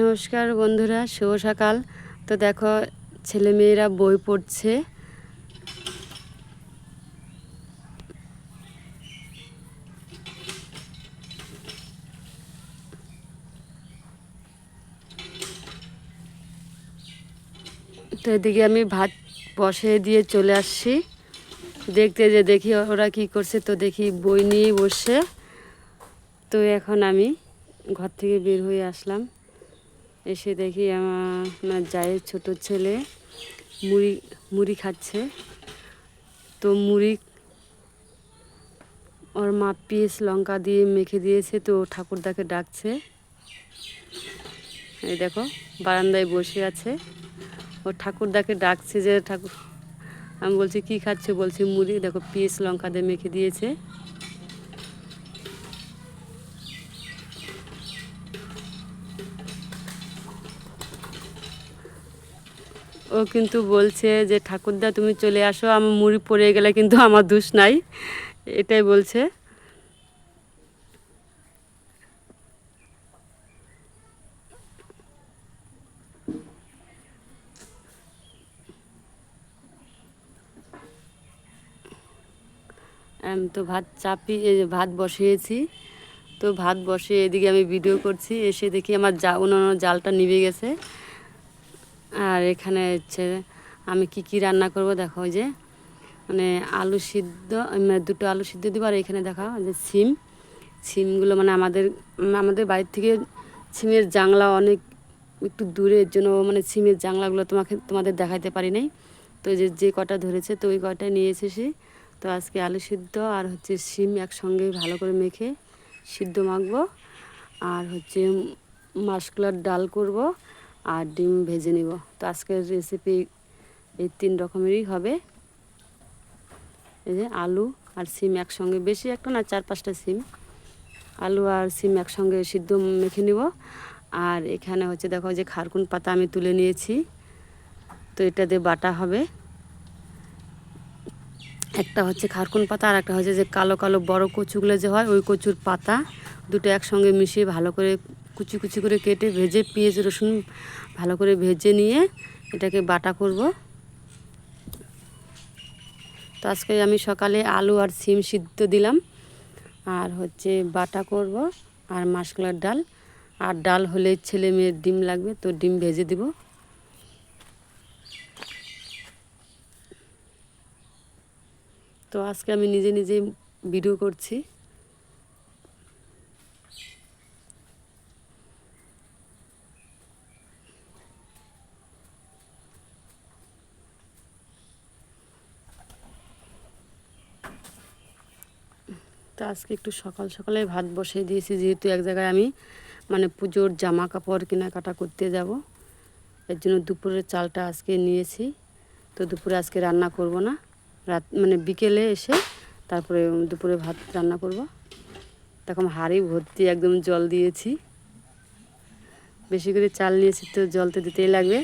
নমস্কার বন্ধুরা, শুভ সকাল। তো দেখো, ছেলেমেয়েরা বই পড়ছে। তো এদিকে আমি ভাত বসিয়ে দিয়ে চলে আসছি। দেখতে যে দেখি ওরা কি করছে, তো দেখি বই নিয়ে বসে। তো এখন আমি ঘর থেকে বের হয়ে আসলাম। এসে দেখি আমার জায়ের ছোট ছেলে মুড়ি মুড়ি খাচ্ছে। তো মুড়ি ওর মা পিস লঙ্কা দিয়ে মেখে দিয়েছে, তো ঠাকুরদাকে ডাকছে। এই দেখো, বারান্দায় বসে আছে। ও ঠাকুরদাকে ডাকছে যে, ঠাকুর আমি বলছি, কি খাচ্ছে? বলছি, মুড়ি। দেখো পিস লঙ্কা দিয়ে মেখে দিয়েছে। ও কিন্তু বলছে যে, ঠাকুরদা, তুমি চলে আসো আমার মুড়ি পড়ে গেলে কিন্তু আমার দোষ নাই। এটাই বলছে। আমি তো ভাত চাপি ভাত বসিয়েছি। তো ভাত বসিয়ে এদিকে আমি ভিডিও করছি, এসে দেখি আমার জা উনুন জালটা নিভে গেছে। আর এখানে হচ্ছে আমি কি কি রান্না করব দেখো যে মানে আলু সিদ্ধ দুটো আলু সিদ্ধ দিব আর এখানে দেখা যে সিম। সিমগুলো মানে আমাদের আমাদের বাড়ির থেকে সিমের জাংলা অনেক একটু দূরের জন্য মানে সিমের জাংলাগুলো তোমাকে, তোমাদের দেখাইতে পারি নাই। তো যে যে কটা ধরেছে তো ওই কটা নিয়ে এসেছি। তো আজকে আলু সিদ্ধ আর হচ্ছে সিম একসঙ্গে ভালো করে মেখে সিদ্ধ মাখবো। আর হচ্ছে মাসকলার ডাল করব। আর ডিম ভেজে নিব। তো আজকের রেসিপি এই তিন রকমেরই হবে। এই যে আলু আর সিম একসঙ্গে, বেশি একটা না, চার পাঁচটা সিম। আলু আর সিম একসঙ্গে সিদ্ধ মেখে নিব। আর এখানে হচ্ছে দেখো যে খারকুন পাতা আমি তুলে নিয়েছি। তো এটা দিয়ে বাটা হবে। একটা হচ্ছে খারকুন পাতা আর একটা হচ্ছে যে কালো কালো বড় কচুগুলো যে হয়, ওই কচুর পাতা দুটো একসঙ্গে মিশিয়ে ভালো করে কুচি কুচি করে কেটে ভেজে পেঁয়াজ, রসুন ভালো করে ভেজে নিয়ে এটাকে বাটা করব। তো আজকে আমি সকালে আলু আর সিম সিদ্ধ দিলাম। আর হচ্ছে বাটা করব আর মাসকলার ডাল। আর ডাল হলে ছেলে মেয়ের ডিম লাগবে, তো ডিম ভেজে দিব। তো আজকে আমি নিজে নিজে ভিডিও করছি। তো আজকে একটু সকাল সকালে ভাত বসিয়ে দিয়েছি, যেহেতু এক জায়গায় আমি মানে পুজোর জামা কাপড় কেনাকাটা করতে যাব। এর জন্য দুপুরের চালটা আজকে নিয়েছি। তো দুপুরে আজকে রান্না করব না। রাত মানে বিকেলে এসে তারপরে দুপুরে ভাত রান্না করব। তখন হাড়ি ভর্তি একদম জল দিয়েছি। বেশি করে চাল নিয়েছি তো জল তো দিতেই লাগবে।